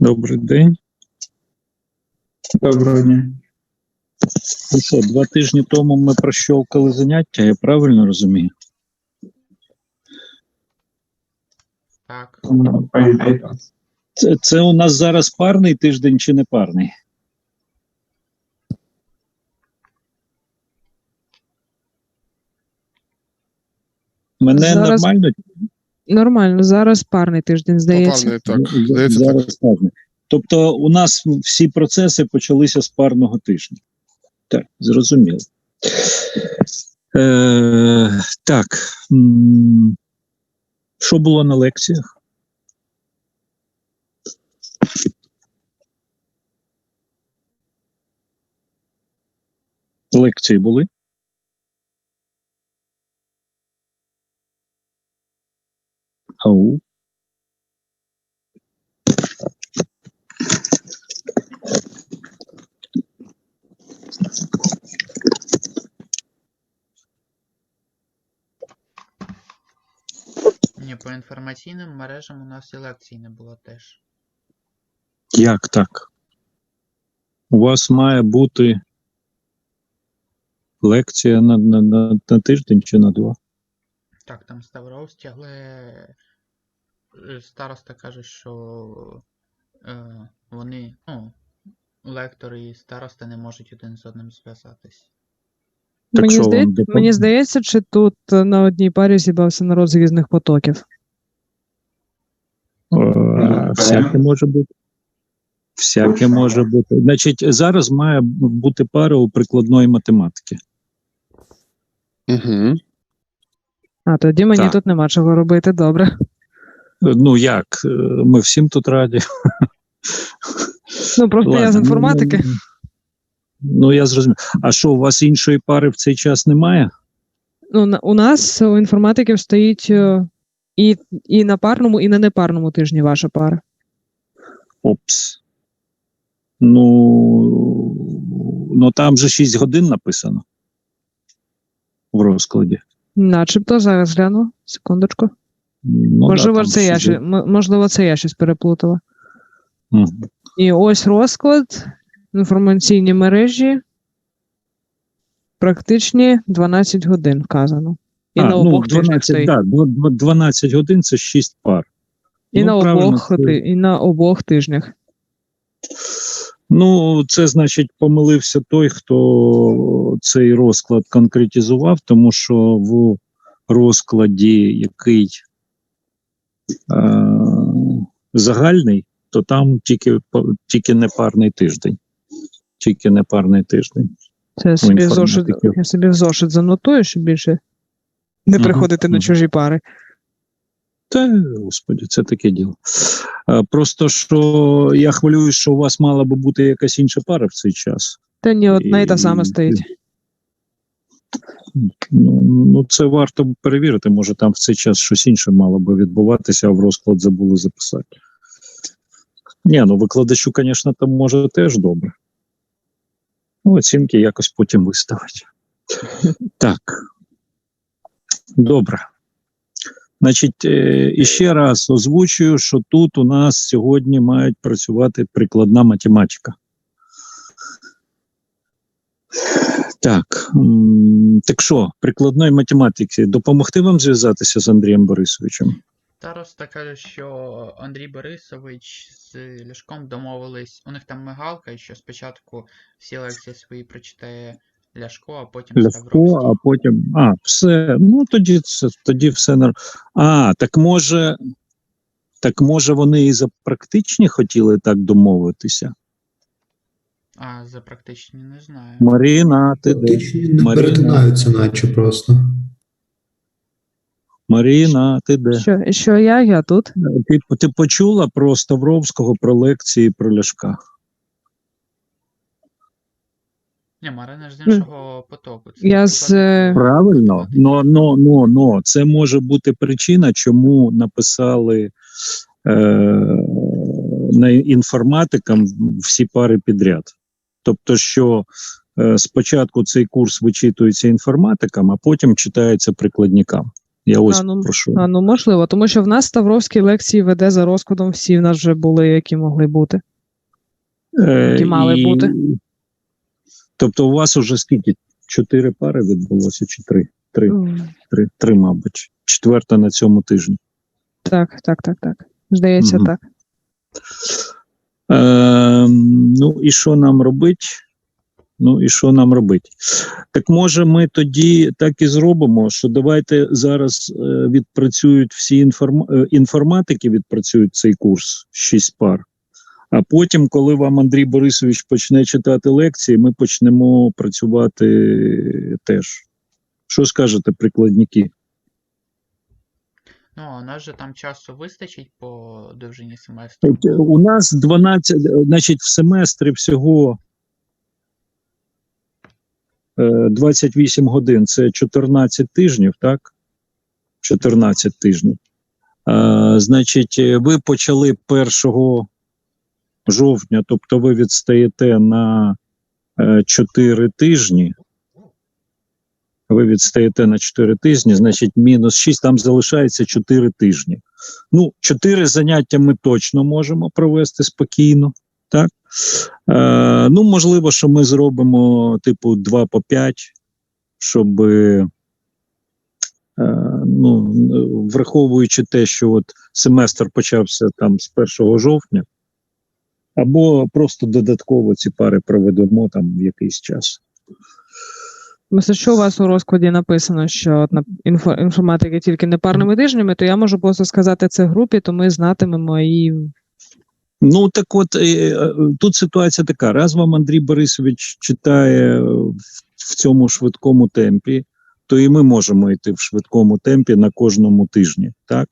Добрий день. Доброго дня. Ну що, два тижні тому ми прощовкали заняття, я правильно розумію? Так, Ну. Це, це у нас зараз парний тиждень чи не парний? Мене Зараз- нормально Нормально, зараз парний тиждень, здається. Попарний, так. Ну, Здається, так. парний. Тобто у нас всі процеси почалися з парного тижня. Так, зрозуміло. Е, так. Що було на лекціях? Лекції були? Ау. ні, по інформаційним мережам у нас і лекцій не було теж. Як так? У вас має бути лекція на, на, на, на тиждень чи на два? Так, там Ставровський, але е, староста каже, що е, вони, ну, лектори і староста не можуть один з одним зв'язатись. Так мені, що вам допом- мені здається, чи тут е, на одній парі зібрався народ з різних потоків. Е, всяке може бути. Всяке може бути. Значить, зараз має бути пара у прикладної математики. Угу. А тоді мені Так. тут нема чого робити, добре. Ну як? Е, Ми всім тут раді. Ну просто я з інформатики. Ну, ну, я зрозумів. А що, у вас іншої пари в цей час немає? Ну, у нас у інформатиків стоїть е, і, і на парному, і на непарному тижні ваша пара. Опс. Ну, ну там же 6 годин написано в розкладі. Начебто зараз гляну. Секундочку. Ну, можливо, да, це я ще, можливо, це я щось переплутала. Мгм. І ось розклад, інформаційні мережі. Практичні 12 годин вказано. І А, на ну, обох тижнях 12, да, дв- дв- 12 годин це 6 пар. І, Ну, на обох, це- і на обох тижнях. Ну, це значить, помилився той, хто цей розклад конкретизував, тому що в розкладі, який загальний, то там тільки, тільки непарний тиждень. Тільки непарний тиждень. Це я собі, в зошит, я собі в зошит занотую, щоб більше не приходити на мгм. чужі пари. Та, господі, це таке діло. Е, Просто що я хвилююсь, що у вас мала би бути якась інша пара в цей час. Та ні, одна і та сама стоїть. Ну, ну, це варто перевірити. Може, там в цей час щось інше мало би відбуватися, а в розклад забули записати. Ні, ну викладачу, звісно, там може теж добре. Ну, оцінки якось потім виставить. Так. Добре. Значить, е, іще раз озвучую, що тут у нас сьогодні мають працювати прикладна математика. Так, так що, прикладної математики, допомогти вам зв'язатися з Андрієм Борисовичем? Староста каже, що Андрій Борисович з Ляшком домовились, у них там мигалка, що спочатку всі лекції свої прочитає Ляшко, а потім Ставровський. а потім. А, все. Ну тоді це тоді все нор- А, так може. Так може вони і за практичні хотіли так домовитися? А за практичні не знаю. Маріна, ти де? Не Марина. перетинаються, наче просто. Маріна, ти де? Що, що я, я тут. Ти, ти почула про Ставровського, про лекції про Ляшка? Ні, Марина ж з іншого потоку. Це я з, е, Правильно, ну, ну, ну, ну, це може бути причина, чому написали е, на інформатикам всі пари підряд. Тобто, що е, спочатку цей курс вичитується інформатикам, а потім читається прикладникам. Я ось А, ну, прошу. А, ну можливо, тому що в нас Ставровські лекції веде за розкладом всі в нас вже були, які могли бути. Е, які мали бути. Тобто у вас уже скільки? Чотири пари відбулося чи три? Три, три, три мабуть. Четверта на цьому тижні. Так, так, так, так. Здається, Мгм. так. Е, ну і що нам робить? Ну і що нам робить? Так може ми тоді так і зробимо, що давайте зараз е, відпрацюють всі інформ... е, інформатики, відпрацюють цей курс шість пар. А потім, коли вам Андрій Борисович почне читати лекції, ми почнемо працювати теж. Що скажете, прикладники? Ну, а у нас же там часу вистачить по довжині семестру. Е, У нас 12, е, значить, в семестрі всього е, 28 годин, це 14 тижнів, так? 14 тижнів. Е, Значить, е, ви почали 1 жовтня, тобто ви відстаєте на е, 4 тижні. Ви відстаєте на 4 тижні, значить, мінус 6, там залишається 4 тижні. Ну, чотири заняття ми точно можемо провести спокійно. Так? Е, ну, можливо, що ми зробимо типу 2 по 5, щоб, е, ну, враховуючи те, що от семестр почався там з 1 жовтня, або просто додатково ці пари проведемо там в якийсь час. Мислю, що у вас у розкладі написано, що інформатики тільки не парними тижнями, то я можу просто сказати це групі, то ми знатимемо і Ну так от е, е, тут ситуація така: раз вам Андрій Борисович читає в, в цьому швидкому темпі, то і ми можемо йти в швидкому темпі на кожному тижні. Так?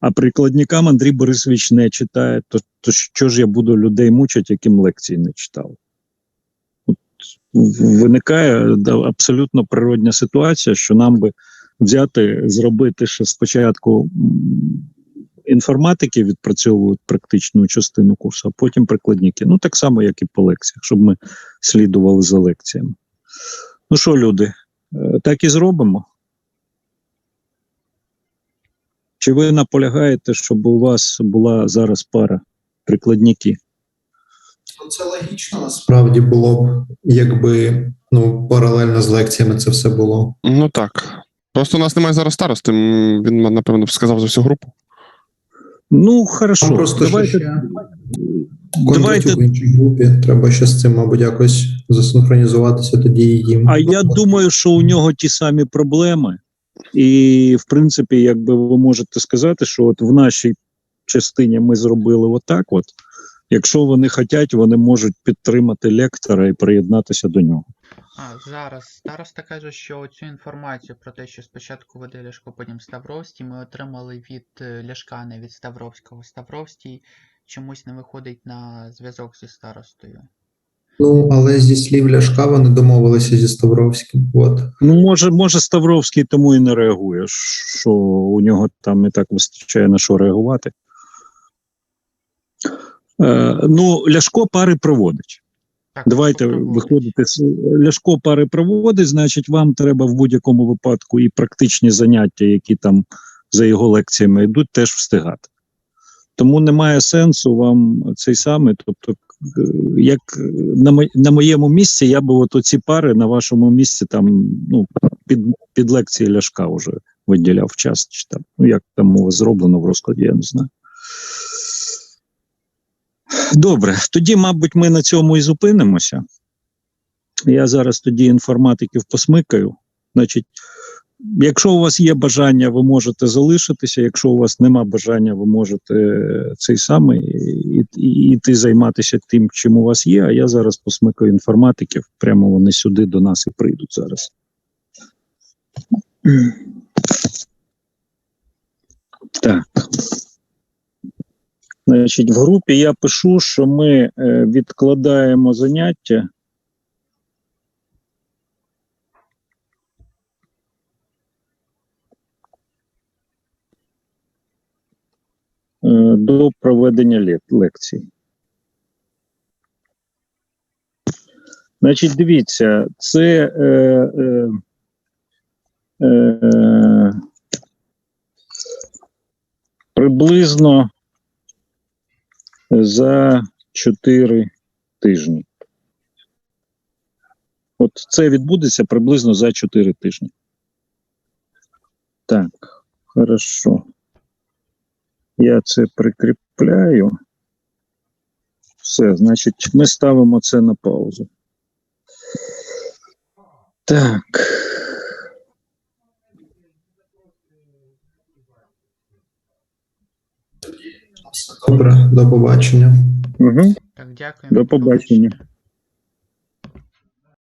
А прикладникам Андрій Борисович не читає, то, то що ж я буду людей мучити, яким лекції не читав? Виникає абсолютно природня ситуація, що нам би взяти, зробити ще спочатку. інформатики відпрацьовують практичну частину курсу, а потім прикладники. Ну, так само, як і по лекціях, щоб ми слідували за лекціями. Ну що, люди, е, так і зробимо. Чи ви наполягаєте, щоб у вас була зараз пара прикладники? Ну, Це логічно насправді було б, якби ну, паралельно з лекціями це все було. Ну так. Просто у нас немає зараз старости. Він, напевно, сказав за всю групу. Ну, хорошо. Там просто давайте, ще давайте в іншій групі. Треба ще з цим, мабуть, якось засинхронізуватися тоді і їм. А я думаю, що у нього ті самі проблеми, і в принципі, якби ви можете сказати, що от в нашій частині ми зробили отак. От якщо вони хочуть, вони можуть підтримати лектора і приєднатися до нього. А, зараз староста каже, що цю інформацію про те, що спочатку веде Ляшко, потім Ставровський, ми отримали від е, Ляшка, не від Ставровського. Ставровський чомусь не виходить на зв'язок зі старостою. Ну, але зі слів Ляшка вони домовилися зі Ставровським. От. Ну, може, може, Ставровський тому і не реагує, що у нього там і так вистачає на що реагувати. Е, ну, Ляшко пари проводить. Так, Давайте виходити Ляшко пари проводить, значить, вам треба в будь-якому випадку і практичні заняття, які там за його лекціями йдуть, теж встигати. Тому немає сенсу вам цей самий. Тобто, е, як на, на моєму місці, я би от оці пари на вашому місці там ну, під, під лекції Ляшка вже виділяв час. Чи там, ну як там зроблено в розкладі, я не знаю. Добре, тоді, мабуть, ми на цьому і зупинимося. Я зараз тоді інформатиків посмикаю. Значить, якщо у вас є бажання, ви можете залишитися. Якщо у вас нема бажання, ви можете е, цей самий іти займатися тим, чим у вас є. А я зараз посмикаю інформатиків. Прямо вони сюди до нас і прийдуть зараз. Так. Значить, в групі я пишу, що ми е, відкладаємо заняття. е, До проведення лекцій. Значить, дивіться, це е, е, е, Приблизно за 4 тижні. От це відбудеться приблизно за 4 тижні. Так, хорошо. Я це прикріпляю. Все, значить, ми ставимо це на паузу. Так. Добре, до побачення. Угу. Так, дякую. До побачення.